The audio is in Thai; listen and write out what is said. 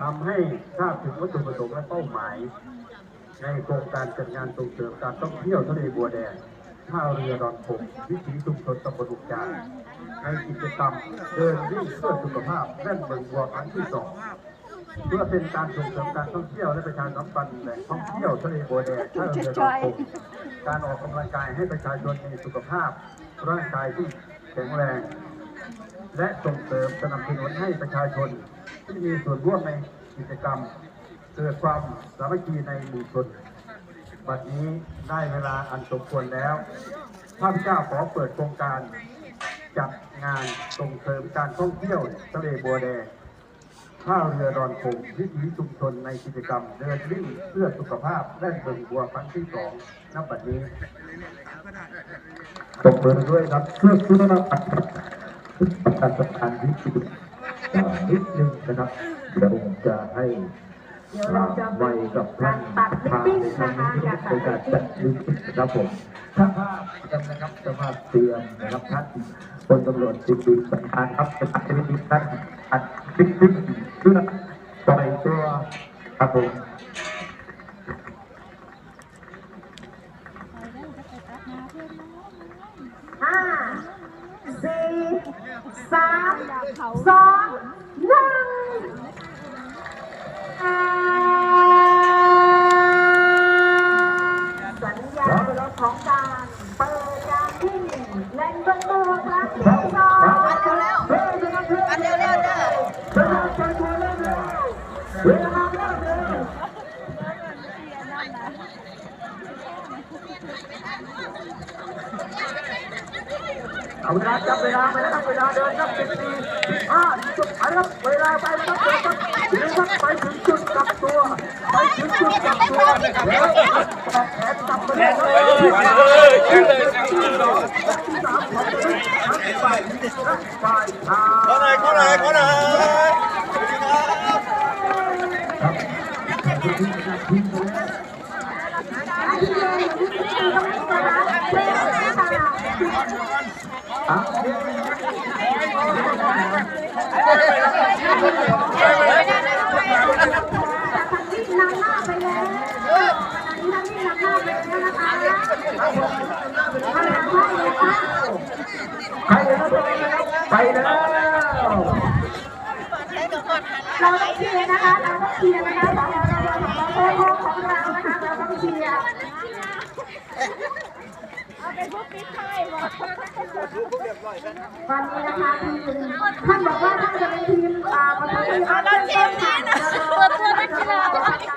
ทำให้ทราบถึงวัตถุประสงค์และเป้าหมาย ในโครงการจัดงานส่งเสริมการท่องเที่ยวทะเลบัวแดงท่าเรือดอนผมวิถีชุมชนตำบลอุกจารในกิจกรรมเดินวิ่งเพื่อสุขภาพแล่นเบิงบัวครั้งที่สองเพื่อเป็นการส่งเสริมการท่องเที่ยวและประชาสัมพันธ์แหล่งท่องเที่ยวทะเลบัวแดงท่าเรือดอนผมการออกกำลังกายให้ประชาชนมีสุขภาพ ร่างกายที่แข็งแรง และส่งเสริมสนับสนุนให้ประชาชน ที่มีส่วนร่วมในกิจกรรม เกิดความสามัคคีในหมู่ชนบัดนี้ได้เวลาอันสมควรแล้วข้าพเจ้าขอเปิดโครงการจัดงานส่งเสริมการท่องเที่ยวทะเลบัวแดงท่าวเรือดอนคงวิถีชุมชนในกิจกรรม เดินวิ่งเพื่อสุขภาพและเบิงบัวครั้งที่สองนับบัดนี้ตบมือด้วยครับเพื่อเพื่อประชาสัมพันธ์ที่ สุดนิดนึงนะครับเดี๋ยวผมจะให้เดี๋ยวเราจะไวกับท่านตัดลิปปิ้งนะคะอยากในการจัดลิปปิ้งครับผมถ้าภาพจำนะครับจะมาเตรียมนะครับท่านพลตำรวจจิตดินประธานครับจะตัดลิปปิ้งท่านตัดลิปปิ้งเพื่อปล่อยตัวครับผม ห้าสี่ สามสองหนึ่งสัญญาณของการเปิดการวิ่งเล่นบนตัวครั้งที่สองอันเร็วอันเร็วเด้อเวลาเริ่มเลยเอาเวลาจับเวลาไปแล้วครับเวลาเดินครับสิบสี่ห้าจุดไปครับเวลาไปแล้วครับเดินครับไปถึงจุดกลับตัวไปถึงจุดกลับตัวแล้วแขนจับไปเลยครับที่สามของทั้งฝ่ายทั้งฝ่ายทางขอหน่อยขอหน่อยขอหน่อย นำหน้าไปแล้วทางนี้นำหน้าไปแล้วนะคะทางไหนเลยคะไปแล้วไปแล้ว เราต้องเชียร์นะคะ เราต้องเชียร์นะคะสองเราเราของเรานะคะ เราต้องเชียร์ วันนี้นะคะทีมท่านบอกว่าท่านจะเป็นทีมอ่าประชาชนเอารถเข็